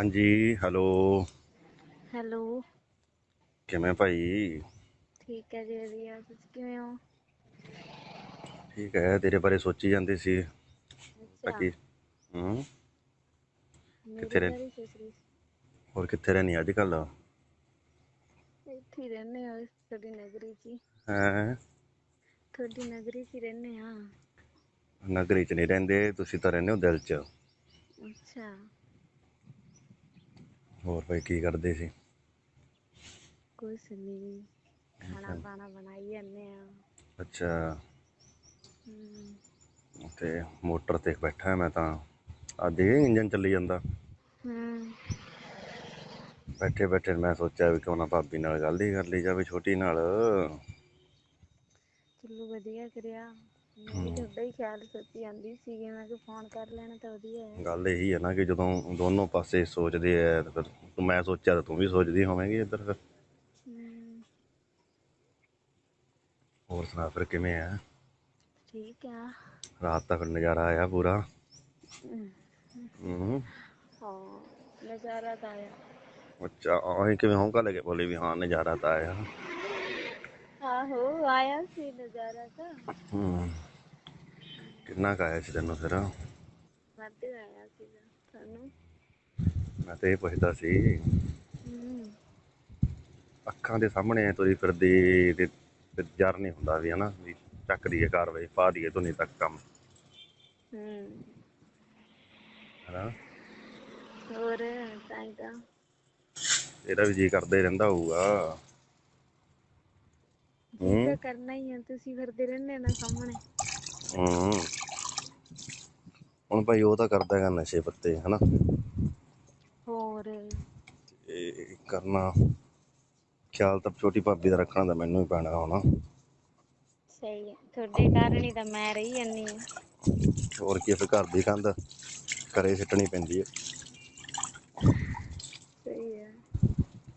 ਹਾਂਜੀ hello. Hello. ਕਿਵੇਂ ਭਾਈ? ਠੀਕ ਹੈ ਜੀ ਵਧੀਆ। ਤੁਸੀਂ ਕਿਵੇਂ ਹੋ? ਠੀਕ ਹੈ ਤੇਰੇ ਬਾਰੇ ਸੋਚੀ ਜਾਂਦੀ ਸੀ। ਤਾਂ ਅੱਛਾ। ਕਿ ਹੂੰ। ਮੇਰੇ ਕਿੱਥੇ ਰਹਿ- ਬਾਰੇ ਸੋਚ ਰਹੀ ਸੀ। ਹੋਰ ਕਿੱਥੇ ਰਹਿਣੀ ਅੱਜ ਕੱਲ ਇੱਥੇ ਹੀ ਰਹਿੰਦੇ ਆ ਤੁਹਾਡੀ ਨਗਰੀ 'ਚ ਹੀ। ਹੈ? ਤੁਹਾਡੀ ਨਗਰੀ 'ਚ ਹੀ ਰਹਿੰਦੇ ਆ। ਨਗਰੀ ਚ ਨਹੀਂ ਰਹਿੰਦੇ ਤੁਸੀਂ ਤਾਂ ਰਹਿੰਦੇ ਹੋ ਦਿਲ ਚ। ਅੱਛਾ। ਹੋਰ ਭਾਈ ਕੀ ਕਰਦੇ ਸੀ? ਕੁਛ ਨਹੀਂ ਖਾਣਾ ਪਾਣਾ ਬਣਾਈ ਜਾਂਦੇ ਆ। ਅੱਛਾ। ਹਮ ਤੇ ਮੋਟਰ ਤੇ ਬੈਠਾ ਮੈਂ ਤਾਂ। ਆ ਦੇ ਇੰਜਨ ਚੱਲੀ ਜਾਂਦਾ। ਹਮ ਬੈਠੇ ਬੈਠੇ ਮੈਂ ਸੋਚਿਆ ਵੀ ਕਿਉਂ ਨਾ ਭਾਬੀ ਨਾਲ ਗੱਲ ਹੀ ਕਰ ਲਈ ਜਾਵੇ ਛੋਟੀ ਨਾਲ। ਚਲੋ ਵਧੀਆ ਕਰਿਆ। ਮੈਂ ਵੀ ਤੁਹਾਡਾ ਹੀ ਖਿਆਲ ਸੋਚੀ ਜਾਂਦੀ ਸੀਗੀ ਮੈਂ ਕਿ ਫੋਨ ਕਰ ਲੈਣਾ ਤਾਂ ਵਧੀਆ ਹੈ। ਗੱਲ ਇਹੀ ਹੈ ਨਾ ਕਿ ਜਦੋਂ ਦੋਨੋਂ ਪਾਸੇ ਸੋਚਦੇ ਆ ਤਾਂ ਫਿਰ ਮੈਂ ਸੋਚਿਆ ਤਾਂ ਤੂੰ ਵੀ ਸੋਚਦੀ ਹੋਵੇਂਗੀ ਇੱਧਰ ਫਿਰ। ਹਮ ਹੋਰ ਸੁਣਾ ਫਿਰ ਕਿਵੇਂ ਆ? ਠੀਕ ਆ। ਰਾਤ ਤਾਂ ਫਿਰ ਨਜ਼ਾਰਾ ਆਇਆ ਪੂਰਾ? ਹੂੰ। ਹਾਂ ਨਜ਼ਾਰਾ ਤਾਂ ਆਇਆ। ਅੱਛਾ ਆਹੀਂ ਕਿਵੇਂ ਹੋਂਕਾ ਲੈ ਕੇ ਬੋਲੀ ਵੀ ਹਾਂ ਨਜ਼ਾਰਾ ਤਾਂ ਆਇਆ। ਆਹੋ ਆਇਆ ਸੀ ਨਜ਼ਾਰਾ ਤਾਂ। ਹੂੰ ਕਿੰਨਾ ਕੁ ਆਇਆ ਸੀ ਤੈਨੂੰ ਫਿਰ? ਵੱਧ ਆਇਆ ਸੀਗਾ ਤੁਹਾਨੂੰ ਮੈਂ ਤੇ ਇਹ ਪੁੱਛਦਾ ਸੀ। ਹਮ ਅੱਖਾਂ ਦੇ ਸਾਹਮਣੇ ਤੁਰੀ ਫਿਰਦੀ ਤੇ ਤੇ ਜਰ ਨਹੀਂ ਹੁੰਦਾ ਵੀ ਹਨਾ ਵੀ ਚੱਕਦੀ ਹੈ ਕਾਰਵਾਈ ਪਾ ਦੀਏ ਧੁਨੀ ਤੱਕ ਕੰਮ। ਹਮ ਹਨਾ? ਹੋਰ ਤਾਂ ਹੀ ਤਾਂ। ਇਹਦਾ ਵੀ ਜੀ ਕਰਦਾ ਹੀ ਰਹਿੰਦਾ ਹੋਊਗਾ। ਜੀ ਤਾਂ ਕਰਨਾ ਹੀ ਆ ਤੁਸੀਂ ਫਿਰਦੇ ਰਹਿੰਦੇ ਨਾ ਸਾਹਮਣੇ। ਹੂੰ। ਹੁਣ ਭਾਈ ਉਹ ਤਾਂ ਕਰਦਾ ਹੈਗਾ ਨਸ਼ੇ ਪੱਤੇ ਹਨਾ? ਹੋਰ? ਇਹ ਕਰਨਾ ਖਿਆਲ ਤਾਂ ਛੋਟੀ ਭਾਬੀ ਦਾ ਰੱਖਣਾ ਤਾਂ ਮੈਨੂੰ ਹੀ ਪੈਣਾ ਹੋਣਾ। ਸਹੀ ਹੈ ਤੁਹਾਡੇ ਕਾਰਨ ਹੀ ਤਾਂ ਮੈਂ ਰਹੀ ਜਾਂਦੀ ਹਾਂ। ਹੋਰ ਕੀ ਫਿਰ ਘਰ ਦੀ ਕੰਧ ਘਰੇ ਸਿੱਟਣੀ ਪੈਂਦੀ ਹੈ ਸਹੀ ਹੈ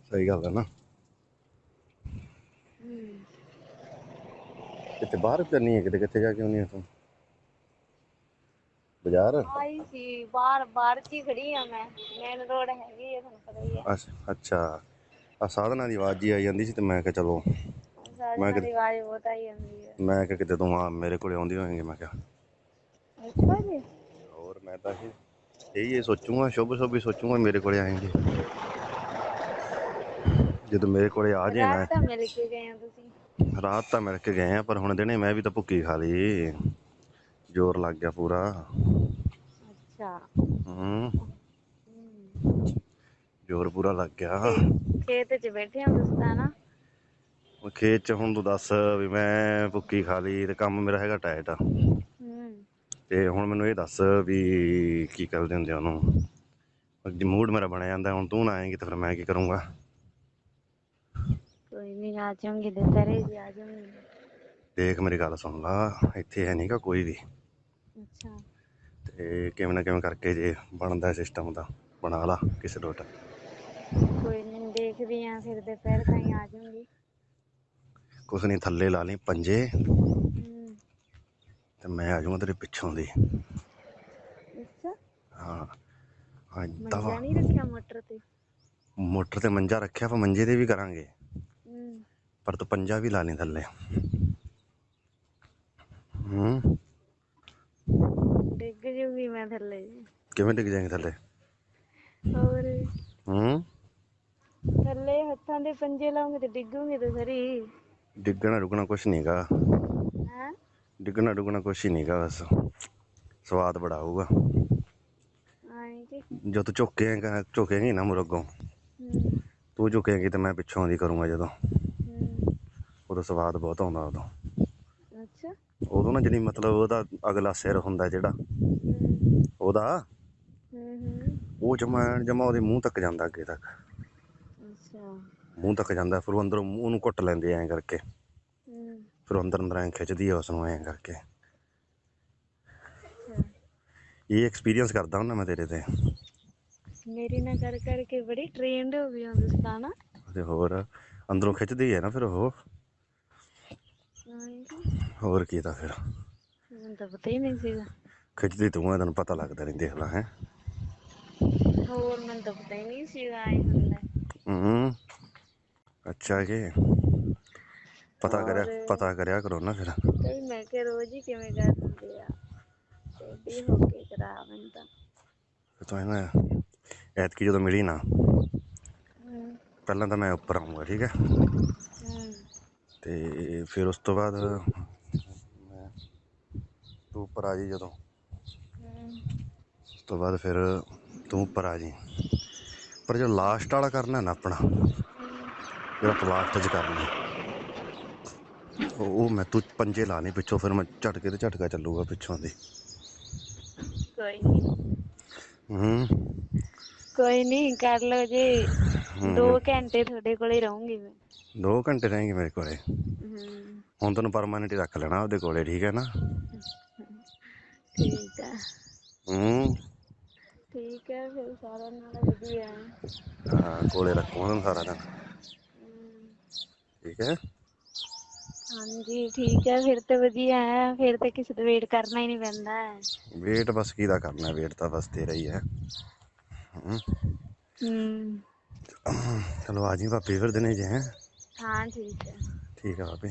ਸਹੀ ਗੱਲ ਹੈ ਨਾ ਹਮ ਕਿਤੇ ਬਾਹਰ ਕਰਨੀ ਹੈ ਕਿਤੇ ਕਿੱਥੇ ਜਾ ਕੇ ਆਉਣੀ ਹੈ ਤੂੰ? ਬਾਜ਼ਾਰ? ਆਈ ਸੀ ਬਾਹਰ ਬਾਹਰ ਚ ਹੀ ਖੜੀ ਆ ਮੈਂ। ਮੇਨ ਰੋਡ ਹੈਗੀ ਆ ਤੁਹਾਨੂੰ ਪਤਾ ਹੀ ਹੈ ਅੱਛ- ਅੱਛਾ। ਆ ਸਾਧਨਾ ਦੀ ਆਵਾਜ਼ ਜੀ ਆਈ ਜਾਂਦੀ ਸੀ ਤੇ ਮੈਂ ਕਿਹਾ ਚਲੋ ਸਾਰਿਆਂ ਦੀ ਆਵਾਜ਼ ਬਹੁਤ ਆਈ ਜਾਂਦੀ ਹੈ ਮੈਂ ਕਿਹਾ ਕਿਤੇ ਤੂੰ ਆ ਮੇਰੇ ਕੋਲੇ ਆਉਂਦੀ ਹੋਵੇਂਗੀ ਮੈਂ ਕਿਹਾ। ਅੱਛਾ ਜੀ। ਹੋਰ ਮੈਂ ਤਾਂ ਇਹ ਇਹੀ ਇਹ ਸੋਚੂਗਾ ਸ਼ੁਭ ਸ਼ੁਭ ਹੀ ਸੋਚੂਗਾ ਮੇਰੇ ਕੋਲੇ ਆਏਂਗੇ। ਜਦੋਂ ਮੇਰੇ ਕੋਲੇ ਆ ਜੇ ਨਾ ਰਾਤ ਤਾਂ ਮਿਲ ਕੇ ਗਏ ਆ ਤੁਸੀਂ। ਰਾਤ ਤਾਂ ਮਿਲ ਕੇ ਗਏ ਆ ਪਰ ਹੁਣ ਦਿਨੇ ਮੈਂ ਵੀ ਤਾਂ ਭੁੱਕੀ ਖਾ ਲਈ। ਜ਼ੋਰ ਲੱਗ ਗਿਆ ਪੂਰਾ। ਅੱਛਾ। ਹੂੰ। ਜ਼ੋਰ ਪੂਰਾ ਲੱਗ ਗਿਆ। ਖੇਤ 'ਚ ਬੈਠੇ ਆ ਤੁਸੀਂ ਤਾਂ ਨਾ? ਉਹ ਖੇਤ ਚ ਹੁਣ ਤੂੰ ਦੱਸ ਵੀ ਮੈਂ ਭੁੱਕੀ ਖਾ ਲਈ ਤੇ ਕੰਮ ਮੇਰਾ ਹੈਗਾ ਟਾਈਟ ਆ ਹੂੰ। ਤੇ ਹੁਣ ਮੈਨੂੰ ਇਹ ਦੱਸ ਵੀ ਕੀ ਕਰਦੇ ਹੁੰਦੇ ਉਹਨੂੰ? ਮੂਡ ਮੇਰਾ ਬਣਿਆ ਜਾਂਦਾ ਹੁਣ ਤੂੰ ਨਾ ਆਏਂਗੀ ਤਾਂ ਫਿਰ ਮੈਂ ਕੀ ਕਰੂੰਗਾ? ਨਹੀਂ ਆ ਜਾਊਂਗੀ ਦੁਪਹਿਰੇ ਜੀ ਆ ਜਾਊਂਗੀ ਦੇਖ ਮੇਰੀ ਗੱਲ ਸੁਣ ਲਾ ਇੱਥੇ ਹੈ ਨਹੀਂਗਾ ਕੋਈ ਵੀ। ਅੱਛਾ। ਤੇ ਕਿਵੇਂ ਨਾ ਕਿਵੇਂ ਕਰਕੇ ਜੇ ਬਣਦਾ ਸਿਸਟਮ ਦਾ ਬਣਾ ਲਾ ਕਿਸੇ ਲੋਟ ਕੋਈ ਨਹੀਂ ਦੇਖਦੀ ਆ ਫਿਰ ਦੁਪਹਿਰ ਤਾਈਂ ਆ ਜਾਊਂਗੀ ਕੁਛ ਨਹੀਂ ਥੱਲੇ ਲਾ ਲਈ ਪੰਜੇ। ਤੇ ਮੈਂ ਆ ਜਾਊਂਗਾ ਤੇਰੇ ਪਿੱਛੋਂ ਦੀ। ਅੱਛਾ। ਹਾਂ ਹਾਂ ਦਵਾ। ਨਹੀਂ ਰੱਖਿਆ ਮੋਟਰ ਤੇ? ਮੋਟਰ ਤੇ ਮੰਜਾ ਰੱਖਿਆ ਪਰ ਮੰਜੇ ਤੇ ਵੀ ਕਰਾਂਗੇ। ਤੂੰ ਪੰਜਾ ਵੀ ਲਾ ਲਈ ਥੱਲੇ। ਹੂੰ। ਡਿੱਗ ਜੂਗੀ ਮੈਂ ਥੱਲੇ। ਕਿਵੇਂ ਡਿੱਗ ਜਾਏਂਗੇ ਥੱਲੇ? ਹੋਰ? ਹੂੰ। ਥੱਲੇ ਹੱਥਾਂ ਦੇ ਪੰਜੇ ਲਾਉਂਗੇ ਤੇ ਡਿੱਗੂਗੀ ਤੇ ਸਰੀ। ਡਿੱਗਣਾ ਡੁੱਗਣਾ ਕੁਛ ਨਹੀਂਗਾ ਹੈ? ਡਿੱਗਣਾ ਡੁੱਗਣਾ ਕੁਛ ਹੀ ਨਹੀਂਗਾ ਬਸ। ਸਵਾਦ ਬੜਾ ਆਊਗਾ। ਕਿ? ਜਦੋਂ ਤੂੰ ਝੁਕੇਂਗਾ ਝੁਕੇਂਗੀ ਨਾ ਮੁਰਗੋਂ। ਤੂੰ ਝੁਕੇਂਗੀ ਤੇ ਮੈਂ ਪਿੱਛੋਂ ਦੀ ਕਰੂੰਗਾ ਜਦੋਂ। ਉਦੋਂ ਸਵਾਦ ਬਹੁਤ ਆਉਂਦਾ ਉਦੋਂ। ਅੱਛਾ। ਉਦੋਂ ਨਾ ਜਿਹੜੀ ਮਤਲਬ ਉਹਦਾ ਅਗਲਾ ਸਿਰ ਹੁੰਦਾ ਜਿਹੜਾ ਉਹਦਾ। ਹੂੰ ਹੂੰ ਉਹ ਜਮਾ ਜਮਾ ਉਹਦੇ ਮੂੰਹ ਤੱਕ ਜਾਂਦਾ ਅੱਗੇ ਤੱਕ। ਅੱਛਾ। ਮੂੰਹ ਤੱਕ ਜਾਂਦਾ ਫਿਰ ਉਹ ਅੰਦਰੋਂ ਮੂੰਹ ਨੂੰ ਘੁੱਟ ਲੈਂਦੇ ਐਂ ਕਰਕੇ। ਹੂੰ ਫਿਰ ਉਹ ਅੰਦਰ ਅੰਦਰ ਐਂ ਖਿੱਚਦੀ ਆ ਉਸ ਨੂੰ ਐਂ ਕਰਕੇ। ਅੱਛਾ। ਇਹ ਐਕਸਪੀਰੀਅੰਸ ਕਰਦਾ ਹੁੰਦਾ ਮੈਂ ਤੇਰੇ ਤੇ। ਮੇਰੀ ਨਾਲ ਕਰ ਕਰਕੇ ਬੜੀ ਟ੍ਰੇਨਡ ਹੋ ਗਈ ਹਾਂ ਤੁਸੀਂ ਤਾਂ ਨਾ ਤੇ ਹੋਰ ਅੰਦਰੋਂ ਖਿੱਚਦੀ ਹੈ ਨਾ ਫਿਰ ਉਹ। ਹੋਰ ਕੀ ਤਾਂ ਫਿਰ? ਮੈਨੂੰ ਤਾਂ ਪਤਾ ਹੀ ਨਹੀਂ ਸੀਗਾ। ਖਿੱਚਦੀ ਤੂੰ ਆ ਤੈਨੂੰ ਪਤਾ ਲੱਗਦਾ ਨਹੀਂ ਦੇਖ ਲੈ ਹੈ। ਹੋਰ ਮੈਨੂੰ ਤਾਂ ਪਤਾ ਹੀ ਨਹੀਂ ਸੀਗਾ ਆਏ ਹੁੰਦਾ। ਹੂੰ ਅੱਛਾ ਕਿ ਪਤਾ ਕਰਿਆ? ਪਤਾ ਕਰਿਆ ਕਰੋ ਨਾ ਫਿਰ। ਤੇ ਮੈਂ ਕਿ ਰੋਜ਼ ਹੀ ਕਿਵੇਂ ਕਰ ਦਿੰਦੇ ਆ ਤੇ ਹੋ ਕੇ ਕਰਾ ਮੈਨੂੰ ਤਾਂ ਫਿਰ ਤੂੰ ਨਾ ਐਤਕੀ ਜਦੋਂ ਮਿਲੀ ਨਾ ਪਹਿਲਾਂ ਤਾਂ ਮੈਂ ਉੱਪਰ ਆਉਂਗਾ ਠੀਕ ਹੈ। ਤੇ ਫਿਰ ਉਸ ਤੋਂ ਬਾਅਦ ਮੈਂ ਤੂੰ ਉੱਪਰ ਆ ਜੀ ਜਦੋਂ। ਉਸ ਤੋਂ ਬਾਅਦ ਫਿਰ ਤੂੰ ਉੱਪਰ ਆ ਜੀ। ਪਰ ਜੋ ਲਾਸਟ ਵਾਲਾ ਕਰਨਾ ਨਾ ਆਪਣਾ ਜਿਹੜਾ ਲਾਸਟ 'ਚ ਕਰਨਾ। ਉਹ ਮੈਂ ਤੂੰ ਪੰਜੇ ਲਾਣੇ ਪਿੱਛੋਂ ਫਿਰ ਮੈਂ ਝਟਕੇ ਤੇ ਝਟਕਾ ਚੱਲੂਗਾ ਪਿੱਛੋਂ ਦੀ ਕੋਈ ਨਹੀਂ ਹੂੰ। ਕੋਈ ਨਹੀਂ ਕਰ ਲਓ ਜੀ। ਹਮ। ਦੋ ਘੰਟੇ ਤੁਹਾਡੇ ਕੋਲੇ ਰਹੂੰਗੀ ਮੈਂ। ਦੋ ਘੰਟੇ ਰਹੇਂਗੇ ਮੇਰੇ ਕੋਲੇ? ਹੁਣ ਤੈਨੂੰ ਪਰਮਾਨੈਂਟ ਹੀ ਰੱਖ ਲੈਣਾ ਉਹਦੇ ਕੋਲੇ ਠੀਕ ਹੈ ਨਾ? ਠੀਕ ਆ ਹੂੰ। ਠੀਕ ਹੈ ਫਿਰ ਸਾਰਾ ਨਾਲ ਵਧੀਆ ਹੈ। ਹਾਂ ਕੋਲੇ ਰੱਖੂਗਾ ਤੈਨੂੰ ਸਾਰਾ ਦਿਨ। ਠੀਕ ਹੈ? ਹਾਂਜੀ ਠੀਕ ਹੈ ਫਿਰ ਤੇ ਵਧੀਆ ਹੈ ਫਿਰ ਤੇ ਕਿਸੇ ਦਾ ਵੇਟ ਕਰਨਾ ਹੀ ਨਹੀਂ ਪੈਂਦਾ ਹੈ। ਵੇਟ ਬਸ ਕਿਹਦਾ ਕਰਨਾ ਵੇਟ ਤਾਂ ਬਸ ਤੇਰਾ ਹੀ। ਹੈ। ਹੂੰ। ਚਲੋ ਆ ਜੀ ਭਾਪੀ ਫਿਰ ਦਿਨੇ ਜੇ ਹੈਂ। ਹਾਂ ਠੀਕ ਹੈ। ਠੀਕ ਆ ਭਾਪੀ